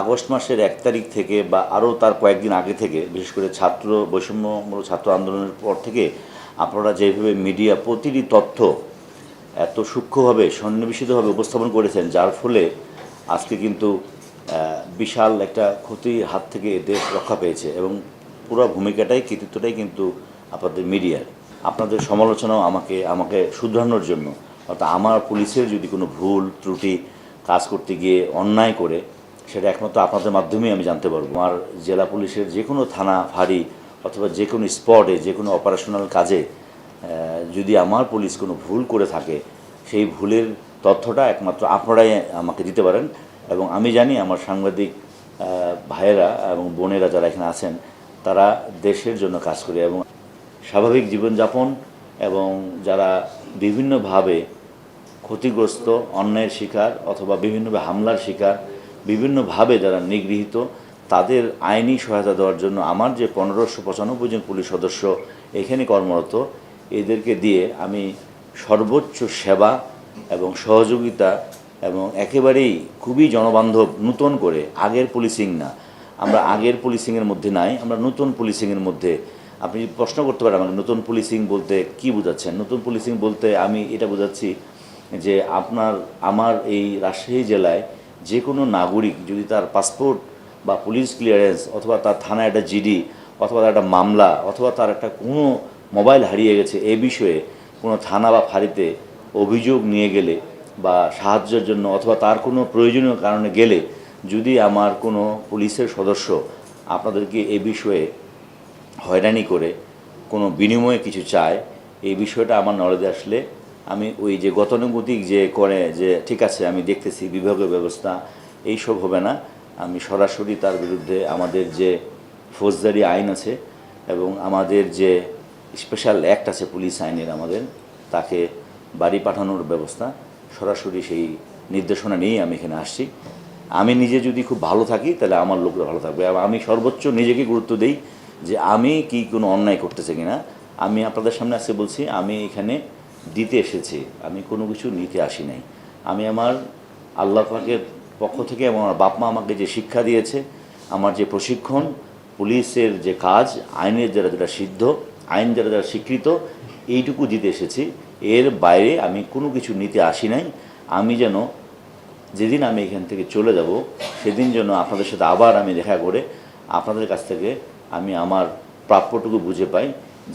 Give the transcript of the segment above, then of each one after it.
August মাসের এক তারিখ থেকে বা আরও তার কয়েকদিন আগে থেকে, বিশেষ করে ছাত্র বৈষম্যমূলক ছাত্র আন্দোলনের পর থেকে আপনারা যেভাবে মিডিয়া প্রতিটি তথ্য এত সূক্ষ্মভাবে, সন্নিবেশিতভাবে উপস্থাপন করেছেন, যার ফলে আজকে কিন্তু বিশাল একটা ক্ষতির হাত থেকে দেশ রক্ষা পেয়েছে এবং পুরো ভূমিকাটাই, কৃতিত্বটাই কিন্তু আপনাদের মিডিয়ার। আপনাদের সমালোচনাও আমাকে আমাকে শুধরানোর জন্য, অর্থাৎ আমার পুলিশের যদি কোনো ভুল, ত্রুটি কাজ করতে গিয়ে অন্যায় করে সেটা একমাত্র আপনাদের মাধ্যমেই আমি জানতে পারব। আমার জেলা পুলিশের যে কোনো থানা, ফাঁড়ি অথবা যে কোনো স্পটে যে কোনো অপারেশনাল কাজে যদি আমার পুলিশ কোনো ভুল করে থাকে, সেই ভুলের তথ্যটা একমাত্র আপনারাই আমাকে দিতে পারেন এবং আমি জানি আমার সাংবাদিক ভাইয়েরা এবং বোনেরা যারা এখানে আছেন, তারা দেশের জন্য কাজ করে এবং স্বাভাবিক জীবনযাপন এবং যারা বিভিন্নভাবে ক্ষতিগ্রস্ত, অন্যায়ের শিকার অথবা বিভিন্নভাবে হামলার শিকার বিভিন্নভাবে যারা নিগৃহীত, তাদের আইনি সহায়তা দেওয়ার জন্য আমার যে পনেরোশো পঁচানব্বই জন পুলিশ সদস্য এখানে কর্মরত, এদেরকে দিয়ে আমি সর্বোচ্চ সেবা এবং সহযোগিতা এবং একেবারেই খুবই জনবান্ধব, নূতন করে, আগের পুলিশিং না। আমরা আগের পুলিশিংয়ের মধ্যে নাই, আমরা নতুন পুলিশিংয়ের মধ্যে। আপনি প্রশ্ন করতে পারেন আমাকে, নতুন পুলিশিং বলতে কি বোঝাচ্ছেন? নতুন পুলিশিং বলতে আমি এটা বোঝাচ্ছি যে আপনার, আমার এই রাজশাহী জেলায় যে কোনো নাগরিক যদি তার পাসপোর্ট বা পুলিশ ক্লিয়ারেন্স অথবা তার থানায় একটা জিডি অথবা তার একটা মামলা অথবা তার একটা কোনো মোবাইল হারিয়ে গেছে এ বিষয়ে কোনো থানা বা ফাঁড়িতে অভিযোগ নিয়ে গেলে বা সাহায্যের জন্য অথবা তার কোনো প্রয়োজনীয় কারণে গেলে যদি আমার কোনো পুলিশের সদস্য আপনাদেরকে এ বিষয়ে হয়রানি করে কোনো বিনিময়ে কিছু চায়, এই বিষয়টা আমার নলেজে আসলে আমি ওই যে গতানুগতিক যে করে যে, ঠিক আছে, আমি দেখতেছি বিভাগীয় ব্যবস্থা এইসব হবে না। আমি সরাসরি তার বিরুদ্ধে আমাদের যে ফৌজদারি আইন আছে এবং আমাদের যে স্পেশাল অ্যাক্ট আছে পুলিশ আইনের আমাদের, তাকে বাড়ি পাঠানোর ব্যবস্থা, সরাসরি সেই নির্দেশনা নিয়েই আমি এখানে আসছি। আমি নিজে যদি খুব ভালো থাকি, তাহলে আমার লোকরা ভালো থাকবে। আর আমি সর্বোচ্চ নিজেকে গুরুত্ব দিই যে, আমি কি কোনো অন্যায় করতেছে কিনা? আমি আপনাদের সামনে আসে বলছি, আমি এখানে দিতে এসেছি, আমি কোনো কিছু নিতে আসি নাই। আমি আমার আল্লাহ পাকের পক্ষ থেকে এবং আমার বাপ মা আমাকে যে শিক্ষা দিয়েছে, আমার যে প্রশিক্ষণ, পুলিশের যে কাজ, আইনের যারা যারা সিদ্ধ, আইন যারা যারা স্বীকৃত, এইটুকু দিতে এসেছি। এর বাইরে আমি কোনো কিছু নিতে আসি নাই। আমি যেন যেদিন আমি এখান থেকে চলে যাব, সেদিন যেন আপনাদের সাথে আবার আমি দেখা করে আপনাদের কাছ থেকে আমি আমার প্রাপ্যটুকু বুঝে পাই।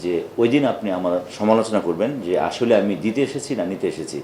যে ওই দিন আপনি আমার সমালোচনা করবেন যে আসলে আমি দিতে এসেছি না নিতে এসেছি।